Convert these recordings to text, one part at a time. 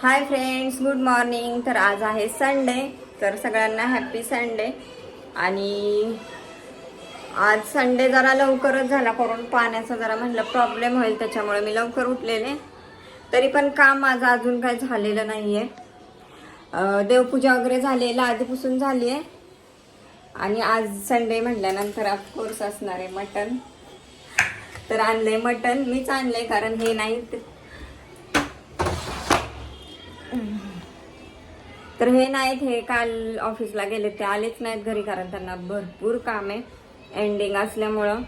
Hi friends good morning तर आज आहे संडे तर सगळ्यांना हॅपी संडे आणि आज संडे जरा लवकरच झाला. करून पाण्याचा जरा म्हणलं प्रॉब्लेम होईल त्याच्यामुळे मी लवकर उठलेले. तरी पण काम माझं अजून काय झालेलं नाही आहे देवपूजा वगैरे झाली आधीपासून झाली आहे आणि आज संडे म्हटल्यानंतर ऑफकोर्स असणार आहे मटन तर आणलंय मटन मीच आणलंय कारण हे नाही तर हे नाहीत हे काल ऑफिसला गेले ते आलेच नाहीत घरी कारण त्यांना भरपूर काम आहे एंडिंग असल्यामुळं.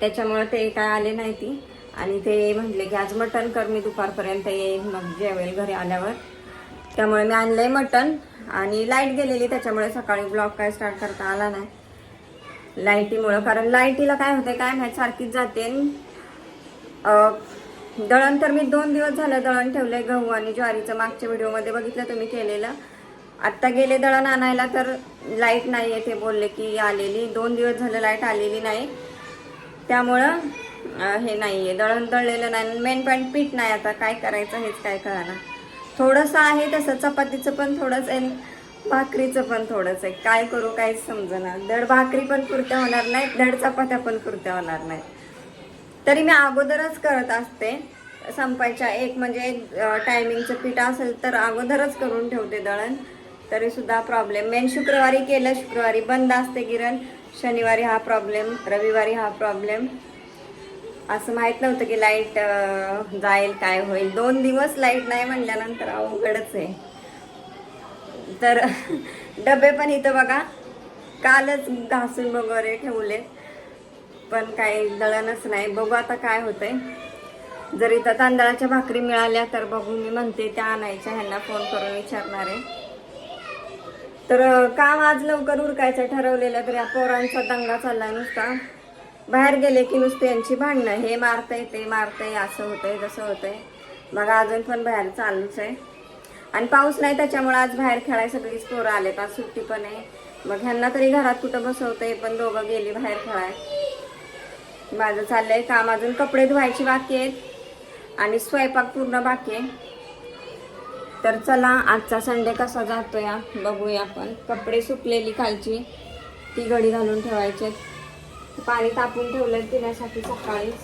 त्याच्यामुळं ते काय आले नाही ती. आणि ते म्हटले की आज मटण कर मी दुपारपर्यंत येईल मग जेवेल घरी आल्यावर. त्यामुळे मी आणलं आहे मटण आणि लाइट गेलेली त्याच्यामुळे सकाळी ब्लॉग काय स्टार्ट करता आला नाही. लाईटीमुळं कारण लाईटीला काय होते काय माहीत सारखीच जाते. दळण तर मी दोन दिवस झालं दळण ठेवलंय गहू आणि ज्वारीचं. मागच्या व्हिडिओमध्ये बघितलं तुम्ही केलेलं. आत्ता गेले दळण आणायला तर लाइट नाही आहे ते बोलले की आलेली. दोन दिवस झालं लाइट आलेली नाही. त्यामुळं हे नाही आहे दळण दळलेलं नाही. मेन पॉईंट पीठ नाही आता. काय करायचं हेच काय कळणार थोडंसं आहे तसं. चपातीचं पण थोडंच आहे. भाकरीचं पण थोडंच आहे. काय करू काहीच समजणार धड भाकरी पण पुरत्या होणार नाहीत धड चपात्या पण पुरत्या होणार नाहीत तरी मी अगोदरच करत असते. संपायच्या एक म्हणजे टायमिंगचं पीठ असेल तर अगोदरच करून ठेवते दळण. तरी सुद्धा प्रॉब्लेम मेन शुक्रवारी केलं शुक्रवारी बंद असते गिरण शनिवारी हा प्रॉब्लेम रविवारी हा प्रॉब्लेम असं माहीत नव्हतं की लाइट जाईल काय होईल. दोन दिवस लाइट नाही म्हणल्यानंतर अवघडच आहे. तर डबे पण इथं बघा कालच घासून वगैरे ठेवले पण काही दळणच नाही. बघू आता काय होतंय. जर इथं तांदळाच्या भाकरी मिळाल्या तर बघू मी म्हणते त्या आणायच्या ह्यांना फोन करून विचारणार. आहे तर काम आज लवकर उरकायचं ठरवलेलं तर या पोरांचा दंगा चाललाय नुसता. बाहेर गेले की नुसते यांची भांडणं हे मारतंय ते मारतंय असं होतंय जसं होतंय. मग अजून पण बाहेर चालूच आहे आणि पाऊस नाही त्याच्यामुळे आज बाहेर खेळाय सगळीच पोरं आले आज सुट्टी पण आहे. मग ह्यांना तरी घरात कुठं बसवतंय पण दोघं गेली बाहेर खेळाय माझं चाललंय काम अजून कपडे धुवायची बाकी आहेत. आणि स्वयंपाक पूर्ण बाकी आहे. तर चला आजचा संडे कसा जातो या बघूया आपण. कपडे सुकलेली खालची ती घडी घालून ठेवायचे पाणी तापून ठेवलं पिण्यासाठी सकाळीच.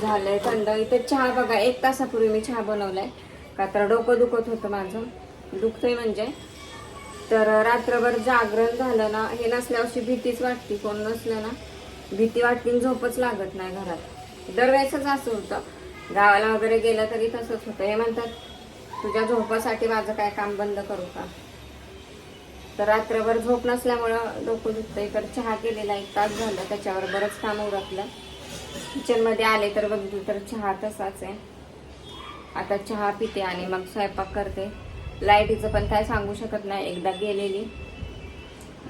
झालंय थंड. इथं चहा बघा एक तासापूर्वी मी चहा बनवलाय. का तर डोकं दुखत होतं माझं. दुखतंय म्हणजे. तर रात्रभर जागरण झालं ना हे नसल्यावरची भीतीच वाटते. कोण नसलं ना भीती वाटते आणि झोपच लागत नाही घरात. दरवेळेसच असं होतं. गावाला वगैरे गेलं तरी तसंच होतं. हे म्हणतात तुझ्या झोपासाठी माझं काय काम बंद करू का? तर रात्रभर झोप नसल्यामुळं डोकं दुखतं तर चहा केलेला एक तास झालं. त्याच्यावर बरंच काम उरकलं. किचनमध्ये आले तर बघितलं तर चहा तसाच आहे. आता चहा पिते आणि मग स्वयंपाक करते. लाईटीचं पण काय सांगू शकत नाही. एकदा गेलेली.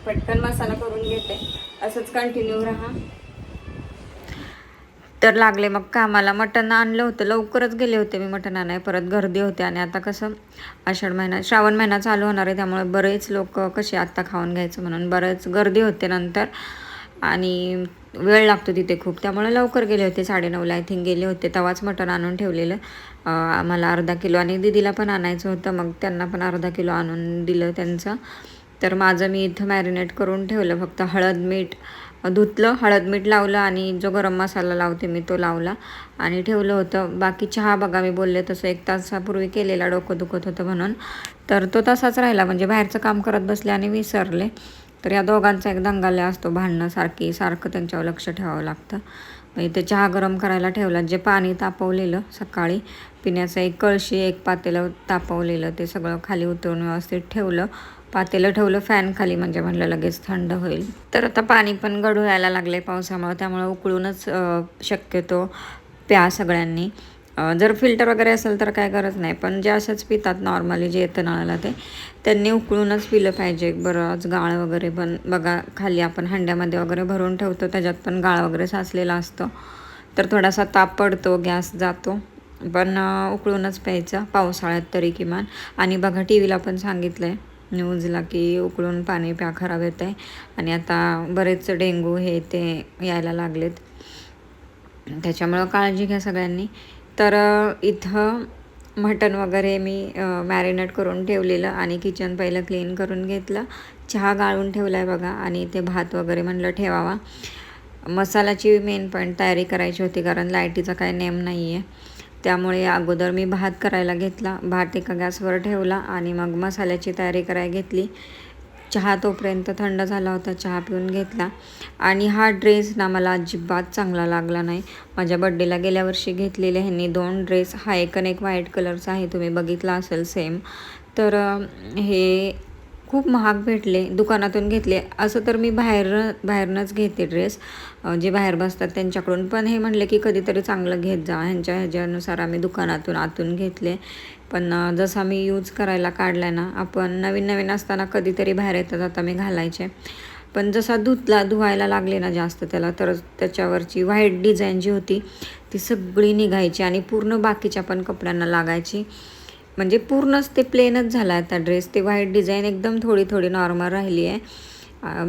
पटकन मसाला करून घेते. असंच कंटिन्यू राहा. तर लागले मग कामाला. मटण आणलं होतं. लवकरच गेले होते मी मटण आणाय परत गर्दी होते आणि आता कसं आषाढ महिना श्रावण महिना चालू होणार आहे. त्यामुळे बरेच लोक कसे आत्ता खाऊन घ्यायचं म्हणून बरेच गर्दी होते नंतर. आणि वेळ लागतो तिथे खूप. त्यामुळे लवकर गेले होते. साडेनऊला आय थिंक गेले होते. तेव्हाच मटण आणून ठेवलेलं. आम्हाला अर्धा किलो. आणि दिदीला पण आणायचं होतं. मग त्यांना पण अर्धा किलो आणून दिलं त्यांचं. तर माझं मी इथं मॅरिनेट करून ठेवलं. फक्त हळद मीठ धुतलं हळद मीठ लावलं आणि जो गरम मसाला लावते मी तो लावला आणि ठेवलं होतं. बाकी चहा बघा मी बोलले तसं एक तासापूर्वी केलेला डोकं दुखत होतं म्हणून. तर तो तसाच राहिला म्हणजे बाहेरचं काम करत बसले आणि विसरले. तर या दोघांचा एक दंगाला असतो भांडणं सारखी सारखं त्यांच्यावर लक्ष ठेवावं लागतं. मग इथे चहा गरम करायला ठेवला जे पाणी तापवलेलं सकाळी पिण्याचं एक कळशी एक पातेलं तापवलेलं ते सगळं खाली उतरून व्यवस्थित ठेवलं. पातेलं ठेवलं फॅन खाली म्हणजे म्हणलं लगेच थंड होईल. तर आता पाणी पण गढू यायला लागले पावसामुळं त्यामुळं उकळूनच शक्यतो प्या सगळ्यांनी. जर फिल्टर वगैरे असेल तर काय गरज नाही पण जे असंच पितात नॉर्मली जे येतं नळाला ते त्यांनी उकळूनच पिलं पाहिजे. बरंच गाळ वगैरे पण बघा खाली आपण हंड्यामध्ये वगैरे भरून ठेवतो त्याच्यात पण गाळ वगैरे साचलेला असतो. तर थोडासा ताप पडतो गॅस जातो. पण उकळूनच प्यायचं पावसाळ्यात तरी किमान. आणि बघा टी व्हीला पण सांगितलं आहे न्यूजला की उकळून पाणी प्या खराब येतं आहे आणि आता बरेच डेंगू हे ते यायला लागलेत. त्याच्यामुळं काळजी घ्या सगळ्यांनी. तर इथं मटण वगैरे मी मॅरिनेट करून ठेवलेलं आणि किचन पहिलं क्लीन करून घेतलं. चहा गाळून ठेवला आहे बघा आणि ते भात वगैरे म्हणलं ठेवावा. मसाल्याची मेन पॉईंट तयारी करायची होती कारण लाईटीचा काही नेम नाही आहे त्यामुळे अगोदर मी भात करायला घेतला भात एका गॅसवर ठेवला आणि मग मसाल्याची तयारी करायला घेतली. चहा तोपर्यंत थंड झाला होता चहा पिऊन घेतला. आणि हा ड्रेस ना मला अजिबात चांगला लागला नाही. माझ्या बड्डेला गेल्या वर्षी घेतलेले ह्यांनी दोन ड्रेस हा एक आणि एक व्हाईट कलरचा आहे तुम्ही बघितला असेल सेम. तर हे खूप महाग भेटले दुकानातून घेतले. असं तर मी बाहेर बाहेरनंच घेते ड्रेस जे बाहेर बसतात त्यांच्याकडून. पण हे म्हणले की कधीतरी चांगलं घेत जा. ह्यांच्या ह्याच्यानुसार आम्ही दुकानातून आतून घेतले. पण जसा मी यूज करायला काढला ना आपण नवीन नवीन असताना कधीतरी बाहेर येतात. आता मी घालायचे. पण जसा धुतला धुवायला लागले ना जास्त त्याला तर त्याच्यावरची व्हाईट डिझाईन जी होती ती सगळी निघायची आणि पूर्ण बाकीच्या पण कपड्यांना लागायची. म्हणजे पूर्णच ते प्लेनच झाला आता ड्रेस ते व्हाईट डिझाईन एकदम थोडी थोडी नॉर्मल राहिली आहे.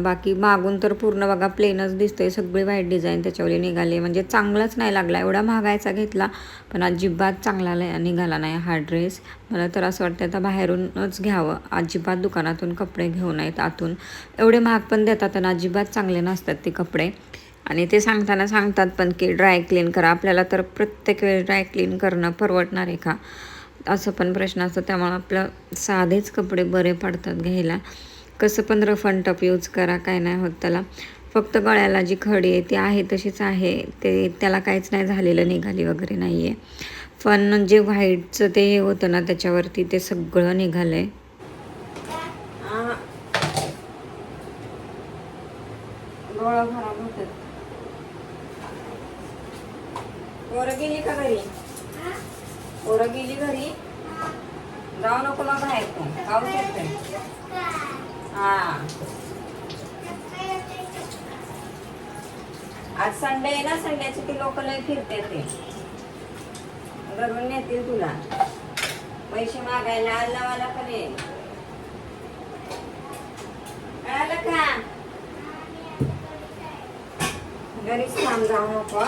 बाकी मागून तर पूर्ण बघा प्लेनच दिसतंय. सगळी व्हाईट डिझाईन त्याच्यावर निघाली म्हणजे चांगलाच नाही लागला. एवढा महागायचा घेतला पण अजिबात चांगला निघाला नाही हा ड्रेस मला तर असं वाटतं आता बाहेरूनच घ्यावं. अजिबात दुकानातून कपडे घेऊ नयेत आतून. एवढे महाग पण देतात आणि अजिबात चांगले नसतात ते कपडे. आणि ते सांगताना सांगतात पण की ड्राय क्लीन करा. आपल्याला तर प्रत्येक वेळी ड्राय क्लीन करणं परवडणार आहे का? असं पण प्रश्न असतो. त्यामुळे आपलं साधेच कपडे बरे पडतात घ्यायला. कसं पण रफ अँड यूज करा काय नाही होत त्याला. फक्त गळ्याला जी खडी आहे ती आहे तशीच आहे. ते त्याला काहीच नाही झालेलं निघाली वगैरे नाही आहे पण जे व्हाईटचं ते हे होतं ना त्याच्यावरती ते सगळं निघालं आहे खराब होतात गेली का घरी? पोरं गेली घरी. जाऊ नको मग बाहेर तू. खाऊ शकते हा. आज संडे आहे ना संडेची ती लोक लय फिरते ते. घरून नेतील तुला. पैसे मागायला आल्लावाला पण येईल कळालं का? घरीच थांब जाऊ नको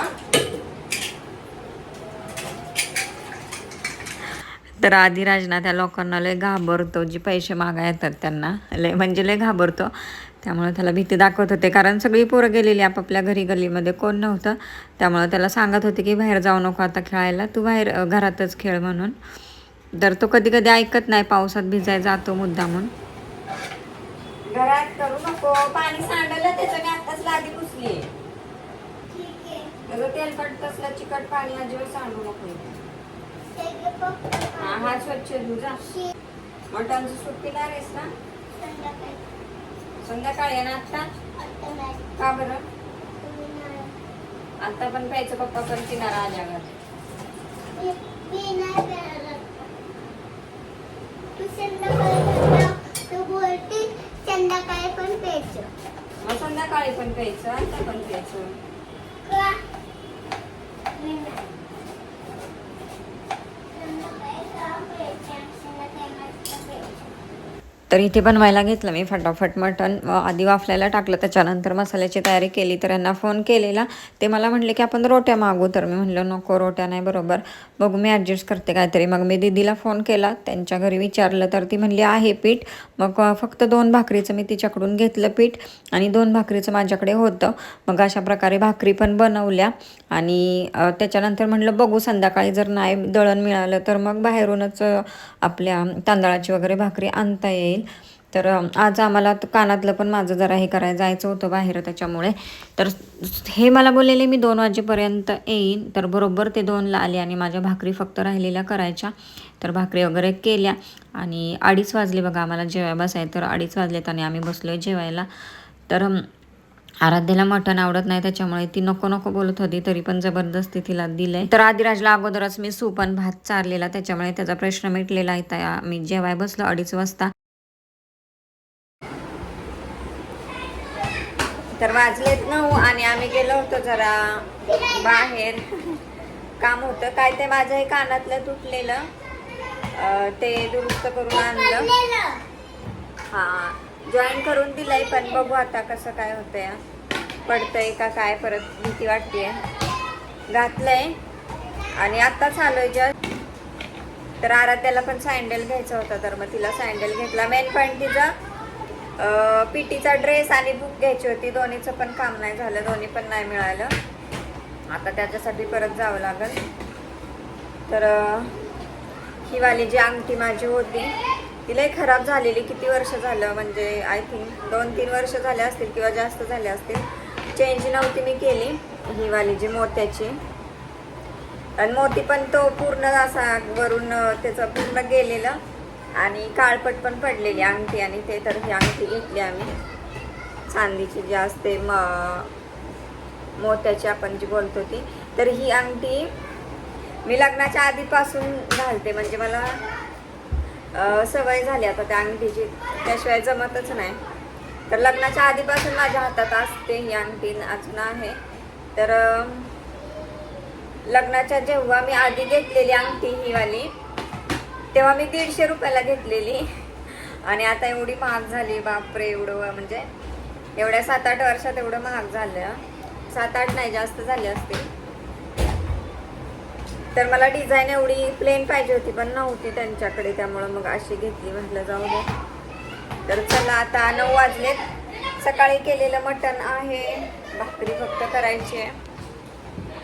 तर आदिराज ना त्या लोकांना लय घाबरतो जी पैसे मागा येतात त्यांना. लय म्हणजे लय घाबरतो. त्यामुळे त्याला भीती दाखवत होते. कारण सगळी पोरं गेलेली आपापल्या घरी गलीमध्ये कोण नव्हतं. त्यामुळे त्याला सांगत होते की बाहेर जाऊ नको आता खेळायला. तू बाहेर घरातच खेळ म्हणून. तर तो कधी कधी ऐकत नाही पावसात भिजाय जातो मुद्दामून घरात करू नको. पाणी सांडलं त्याचं मी आताच लादी पुसली. त्याचं तेलकट तसलं चिकट पाणी अजिबात सांडू नको. हा हा स्वच्छ धुजा मटणची सूप पिणार आहेस ना? संध्याकाळी आहे ना आता का बरं? आता पण प्यायचं पप्पा पण पिणार आल्यावर. संध्याकाळी पण प्यायचं मग संध्याकाळी पण प्यायचं. आता पण प्यायचं का? मी नाही. संध्याकाळी का प्यायचं? संध्याकाळी मस्त प्यायचं. तर इथे बनवायला घेतलं मी फटाफट मटण. आधी वाफल्याला टाकलं त्याच्यानंतर मसाल्याची तयारी केली तर यांना फोन केलेला. ते मला म्हटले की आपण रोट्या मागू. तर मी म्हणलं नको रोट्या नाही बरोबर. बघू मी ॲडजस्ट करते काहीतरी. मग मी दीदीला फोन केला. त्यांच्या घरी विचारलं तर ती म्हणली आहे पीठ. मग फक्त दोन भाकरीचं मी तिच्याकडून घेतलं पीठ आणि दोन भाकरीचं माझ्याकडे होतं. मग अशा प्रकारे भाकरी पण बनवल्या आणि त्याच्यानंतर म्हणलं बघू संध्याकाळी जर नाही दळण मिळालं तर मग बाहेरूनच आपल्या तांदळाची वगैरे भाकरी आणता येईल. तर आज आम्हाला कानातलं पण माझं जरा हे करायला जायचं होतं बाहेर त्याच्यामुळे. तर हे मला बोललेले मी दोन वाजेपर्यंत येईन. तर बरोबर ते दोनला आले आणि माझ्या भाकरी फक्त राहिलेल्या करायच्या. तर भाकरी वगैरे केल्या आणि अडीच वाजले बघा आम्हाला जेवाय बसाय तर अडीच वाजलेत आणि आम्ही बसलोय जेवायला. तर आराध्याला मटण आवडत नाही त्याच्यामुळे ती नको नको बोलत होती तरी पण जबरदस्ती तिला दिलंय. तर आदिराजला अगोदरच मी सूप आणि भात चारलेला त्याच्यामुळे त्याचा प्रश्न मिटलेला आहे. आम्ही मी जेवाय बसलो अडीच वाजता. तर वाजलेत नऊ आणि आम्ही गेलो होतो जरा बाहेर. काम होतं. काय ते माझं हे कानातलं तुटलेलं. ते दुरुस्त करून आणलं. हां हा जॉईन करून दिलंय पण बघू आता कसं काय होतंय. पडतंय का काय परत भीती वाटतेय. घातलंय. आणि आत्ताच आलोय जस्ट. तर आराध्याला पण सँडल घ्यायचा होता तर मग तिला सँडल घेतला. मेन पॉईंट तिचा पीटीचा ड्रेस आणि बुक घ्यायची होती. दोन्हीचं पण काम नाही झालं. दोन्ही पण नाही मिळालं. आता त्याच्यासाठी परत जावं लागेल. तर ही वाली जी अंगठी माझी होती ती लई खराब झालेली. किती वर्ष झालं? म्हणजे आय थिंक दोन तीन वर्ष झाले असतील किंवा जास्त झाले असतील. चेंज नव्हती मी केली ही वाली जी मोत्याची. आणि मोती पण तो पूर्ण असा वरून त्याचं पूर्ण गेलेलं. आणि काळपट पण पडलेली अंगठी आणि ते तर ही अंगठी घेतली आम्ही. चांदीची जी असते म मोत्याची आपण जी बोलतो ती तर ही अंगठी मी लग्नाच्या आधीपासून घालते. म्हणजे मला सवय झाली आता त्या अंगठीची. त्याशिवाय जमतच नाही. तर लग्नाच्या आधीपासून माझ्या हातात असते ही अंगठी अजून आहे. तर लग्नाच्या जेव्हा मी आधी घेतलेली अंगठी ही वाली तेव्हा मी दीडशे रुपयाला घेतलेली. आणि आता एवढी महाग झाली बापरे एवढं म्हणजे एवढ्या सात आठ वर्षात एवढं महाग झालं. सात आठ नाही जास्त झाले असते तर मला डिझाईन एवढी प्लेन पाहिजे होती पण नव्हती त्यांच्याकडे. त्यामुळं मग अशी घेतली म्हटलं जाऊ दे. तर चला आता नऊ वाजलेत. सकाळी केलेलं मटण आहे. भाकरी फक्त करायची आहे.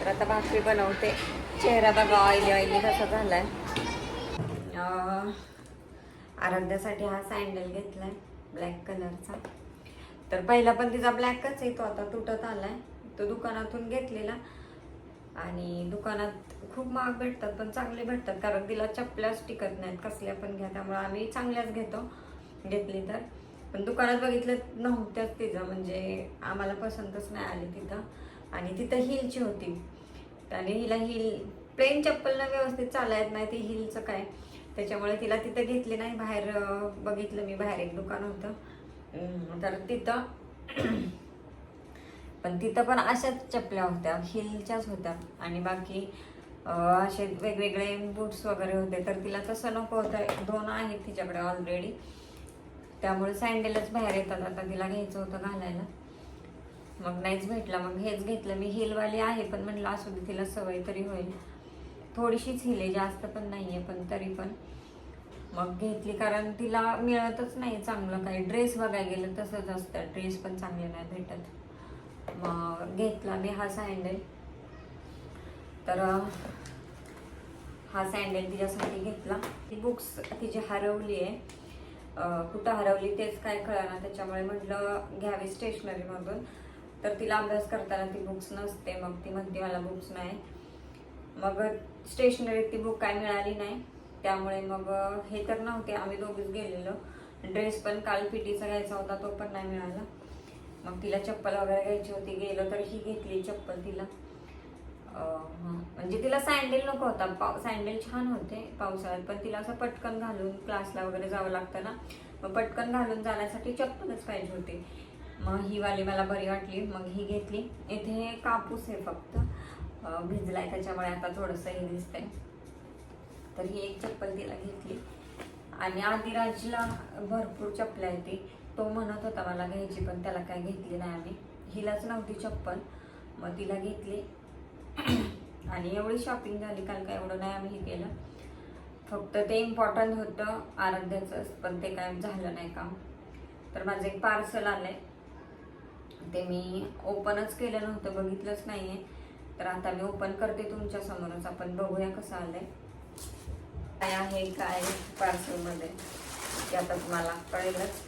तर आता भाकरी बनवते. चेहरा बघा ऑइली ऑइली कसा झाला आहे आराध्यासाठी हा सँडल घेतलाय ब्लॅक कलरचा तर पहिला पण तिचा ब्लॅकच आहे तो आता तुटत आलाय. तो दुकानातून घेतलेला. आणि दुकानात खूप महाग भेटतात पण चांगले भेटतात कारण तिला चपल्याच टिकत नाहीत कसल्या पण घ्या. त्यामुळे आम्ही चांगल्याच घेतो घेतली तर. पण दुकानात बघितलं नव्हत्याच तिचं म्हणजे आम्हाला पसंतच नाही आली तिथं. आणि तिथं हिलची होती. आणि हिला हिल प्लेन चप्पल ना व्यवस्थित चालायत नाही ती हिलचं काय. त्याच्यामुळे तिला तिथं घेतली नाही. बाहेर बघितलं मी बाहेर एक दुकान होतं. तर तिथं पण तिथं पण अशाच चपल्या होत्या हिलच्याच होत्या. आणि बाकी असे वेगवेगळे बूट्स वगैरे होते. तर तिला तसं नको होतं. दोन आहेत तिच्याकडे ऑलरेडी त्यामुळे सँडलच बाहेर येतात. आता तिला घ्यायचं होतं घालायला. मग नाहीच भेटला. मग हेच घेतलं. मी हिलवाली आहे पण म्हणलं असू दे तिला सवय तरी होईल. थोडीशीच हिले जास्त पण नाही आहे पण तरी पण. मग घेतली कारण तिला मिळतच नाही चांगलं काही. ड्रेस बघायला गेलं तसंच असतं. ड्रेस पण चांगले नाही भेटत. मग घेतला मी हा सँडल तर हा सँडल तिच्यासाठी घेतला. ती बुक्स तिची हरवली आहे. कुठं हरवली तेच काय कळणार त्याच्यामुळे म्हटलं घ्यावी स्टेशनरीमधून तर तिला अभ्यास करताना ती बुक्स नसते. मग ती म्हणते मला बुक्स नाही. मग स्टेशनरीत ती बुक काय मिळाली नाही. त्यामुळे मग हे तर नव्हते आम्ही दोघीच गेलेलो. ड्रेस पण काल पिटीचा घ्यायचा होता तो पण नाही मिळाला. मग तिला चप्पल वगैरे घ्यायची होती गेलो तर ही घेतली चप्पल तिला. म्हणजे तिला सँडल नको होता पाव सँडल छान होते पावसाळ्यात पण तिला असं पटकन घालून क्लासला वगैरे जावं लागतं ना मग पटकन घालून जाण्यासाठी चप्पलच पाहिजे होती. मग ही वाली मला बरी वाटली मग ही घेतली. इथे कापूस आहे फक्त. भिजलाय त्याच्यामुळे आता थोडंसं हे दिसतंय. तर ही एक चप्पल तिला घेतली. आणि आदिराजला भरपूर चप्पल आहे ती. तो म्हणत होता मला घ्यायची पण त्याला काय घेतली नाही आम्ही. हिलाच नव्हती चप्पल. मग तिला घेतली. आणि एवढी शॉपिंग झाली काल काय एवढं नाही आम्ही हे केलं. फक्त ते इम्पॉर्टंट होतं आराध्याचं पण ते काय झालं नाही काम. तर माझं एक पार्सल आलंय. ते मी ओपनच केलं नव्हतं बघितलंच नाही आहे तर आता मी ओपन करते तुमच्या समोरच. आपण बघूया कसं आलंय. काय आहे काय पार्सलमध्ये ते आता तुम्हाला कळेलच.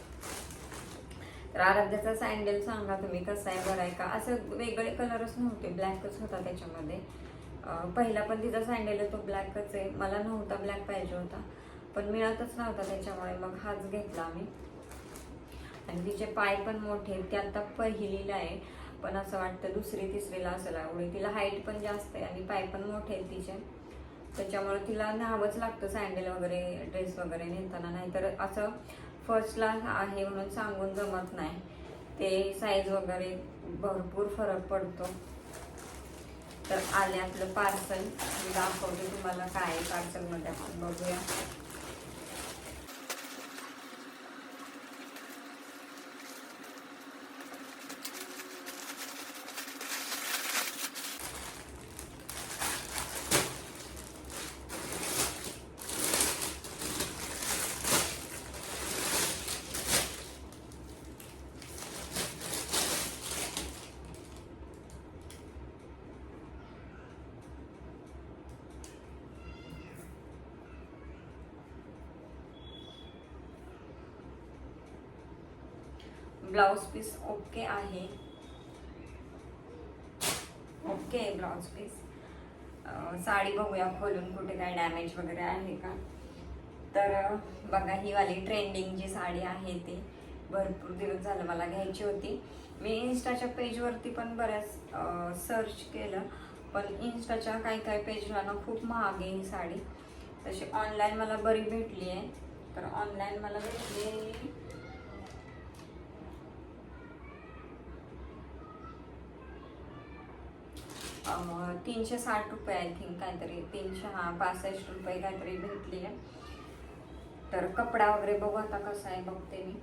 तर आराध्याचा सँडल सांगा तुम्ही कसं आहे बरं आहे का? असं वेगळे कलरच नव्हते ब्लॅकच होता त्याच्यामध्ये. पहिला पण तिचा सँडल आहे तो ब्लॅकच आहे. मला नव्हता ब्लॅक पाहिजे होता. पण मिळतच नव्हता त्याच्यामुळे मग हाच घेतला आम्ही. आणि तिचे पाय पण मोठे आहेत. आता पहिलीला आहे. पण असं वाटतं दुसरी तिसरीला असं लागली तिला हाईट पण जास्त आहे आणि पाय पण मोठे आहेत तिचे. त्याच्यामुळे तिला न्हावंच लागतं सँडल वगैरे ड्रेस वगैरे नेताना. नाहीतर असं फर्स्टला आहे म्हणून सांगून जमत नाही. ते साईज वगैरे भरपूर फरक पडतो. तर आले आपलं पार्सल मी दाखवते तुम्हाला काय आहे पार्सलमध्ये आपण बघूया. ब्लाऊज पीस ओके आहे. Okay blouse piece. साडी बघूया खोलून कुठे काय डॅमेज वगैरे आहे का? तर बघा ही वाली ट्रेंडिंग जी साडी आहे ती भरपूर दिवस झालं मला घ्यायची होती. मी इन्स्टाच्या पेजवरती पण बऱ्याच सर्च केलं. पण इन्स्टाच्या काही काही पेजला ना खूप महाग आहे ही साडी. तशी ऑनलाईन मला बरी भेटली आहे. तर ऑनलाईन मला भेटली तीनशे साठ रुपये आय थिंक काहीतरी तीनशे हा पासष्ट रुपये काहीतरी भेटली आहे. तर कपडा वगैरे बघू आता कसा आहे बघते मी.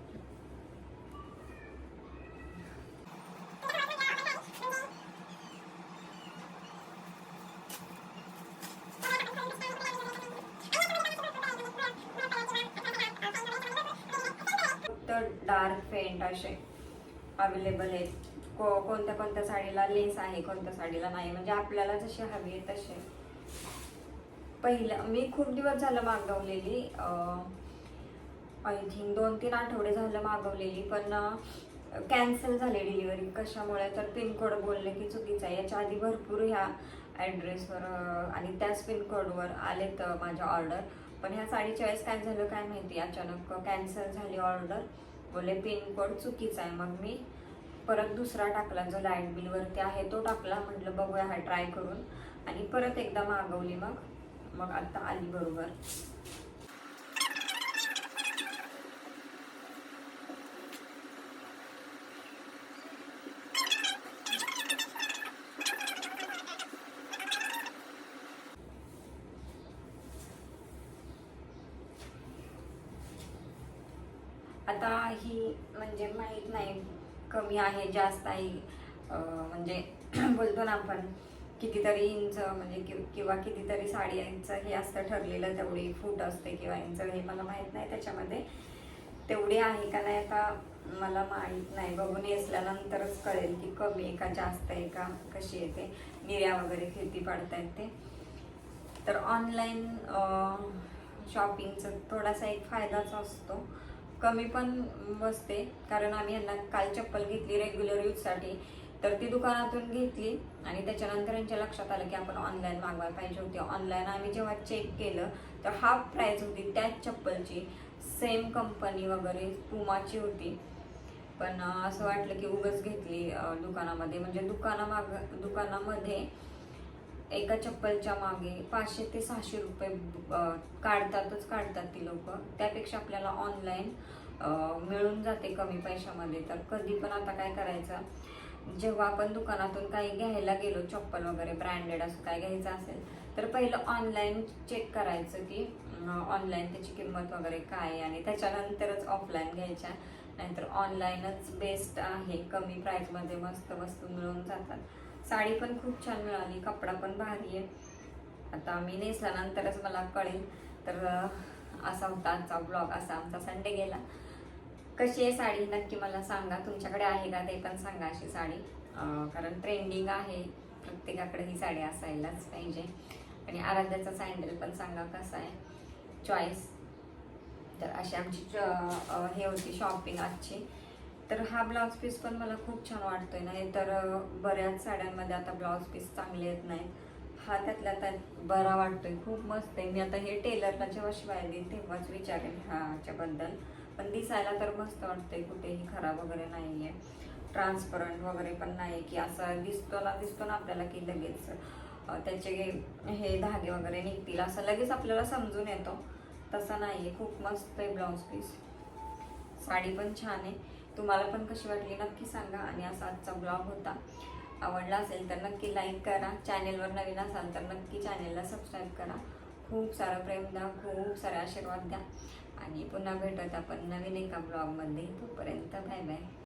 डार्क फेंट असे अवेलेबल आहेत. को कोणत्या कोणत्या साडीला लेस आहे कोणत्या साडीला नाही. म्हणजे आपल्याला जशी हवी आहे तसे पहिलं मी खूप दिवस झालं मागवलेली. आय थिंक दोन तीन आठवडे झालं मागवलेली पण कॅन्सल झाली डिलिव्हरी कशामुळे? तर पिनकोड बोलले की चुकीचं आहे. याच्या आधी भरपूर ह्या ॲड्रेसवर आणि त्याच पिनकोडवर आलेत माझ्या ऑर्डर पण ह्या साडीच्या वेळेस काय झालं काय माहिती? अचानक कॅन्सल झाली ऑर्डर बोलले पिनकोड चुकीचा आहे. मग मी परत दुसरा टाकला जो लाइट बिलवरती आहे तो टाकला म्हटलं बघूया हा ट्राय करून. आणि परत एकदा मागवली मग. मग आता आली बरोबर. आता ही म्हणजे माहीत नाही कमी आहे जास्त आहे. म्हणजे बोलतो ना आपण कितीतरी इंच म्हणजे कि- किंवा कितीतरी साड्यांचं हे असतं ठरलेलं तेवढी फूट असते किंवा इंच हे मला माहीत नाही त्याच्यामध्ये. तेवढी आहे का नाही आता मला माहीत नाही. बघून नेसल्यानंतरच कळेल की कमी आहे का जास्त आहे का कशी येते निर्या वगैरे किती पडतायत ते. तर ऑनलाईन शॉपिंगचा थोडासा एक फायदाच असतो. कमी पण बसते कारण आम्ही यांना काल चप्पल घेतली रेग्युलर यूजसाठी तर ती दुकानातून घेतली आणि त्याच्यानंतर यांच्या लक्षात आलं की आपण ऑनलाईन मागवायला पाहिजे होती. ऑनलाईन आम्ही जेव्हा चेक केलं तर हाफ प्राईज होती त्याच चप्पलची. सेम कंपनी वगैरे पुमाची होती. पण असं वाटलं की उगच घेतली दुकानामध्ये. म्हणजे दुकानामाग दुकानामध्ये एका चप्पलच्या मागे पाचशे ते सहाशे रुपये काढतातच काढतात ती लोक. त्यापेक्षा आपल्याला ऑनलाईन मिळून जाते कमी पैशामध्ये. तर कधी पण आता काय करायचं? जेव्हा आपण दुकानातून काही घ्यायला गेलो चप्पल वगैरे ब्रँडेड असं काय घ्यायचं असेल तर पहिलं ऑनलाईन चेक करायचं की ऑनलाईन त्याची किंमत वगैरे काय आहे? आणि त्याच्यानंतरच ऑफलाईन घ्यायच्या. नाहीतर ऑनलाईनच बेस्ट आहे. कमी प्राईजमध्ये मस्त वस्तू मिळून जातात. साडी पण खूप छान मिळाली कपडा पण भारी आहे. आता मी नेसल्यानंतरच मला कळेल. तर असा होता आजचा ब्लॉग असा आमचा संडे गेला. कशी आहे साडी? नक्की मला सांगा. तुमच्याकडे आहे का? ते पण सांगा अशी साडी. कारण ट्रेंडिंग आहे. प्रत्येकाकडे ही साडी असायलाच पाहिजे. आणि आराध्याचा सँडल पण सांगा कसा आहे. चॉईस तर अशी आमची हे होती शॉपिंग आजची. तर हा ब्लाऊज पीस पण मला खूप छान वाटतोय. नाही तर बऱ्याच साड्यांमध्ये आता ब्लाऊज पीस चांगले येत नाहीत. हा त्यातल्या त्यात बरा वाटतोय. खूप मस्त आहे. मी आता हे टेलरला जेव्हा शिवाय तेव्हाच विचारेन ह्याच्याबद्दल. पण दिसायला तर मस्त वाटतंय. कुठेही खराब वगैरे नाही आहे ट्रान्सपरंट वगैरे पण नाही की असं दिसतो ना दिसतो ना आपल्याला की लगेच त्याचे हे धागे वगैरे निघतील. असं लगेच आपल्याला समजून येतो. तसं नाही आहे खूप मस्त आहे ब्लाऊज पीस. साडी पण छान आहे. तुम्हाला पण कशी वाटली नक्की सांगा. आणि असा आजचा ब्लॉग होता. आवडला असेल तर नक्की लाईक करा. चॅनेलवर नवीन असाल तर नक्की चॅनेलला सबस्क्राईब करा. खूप सारं प्रेम द्या. खूप सारे आशीर्वाद द्या. आणि पुन्हा भेटत आपण नवीन एका ब्लॉगमध्ये तोपर्यंत बाय बाय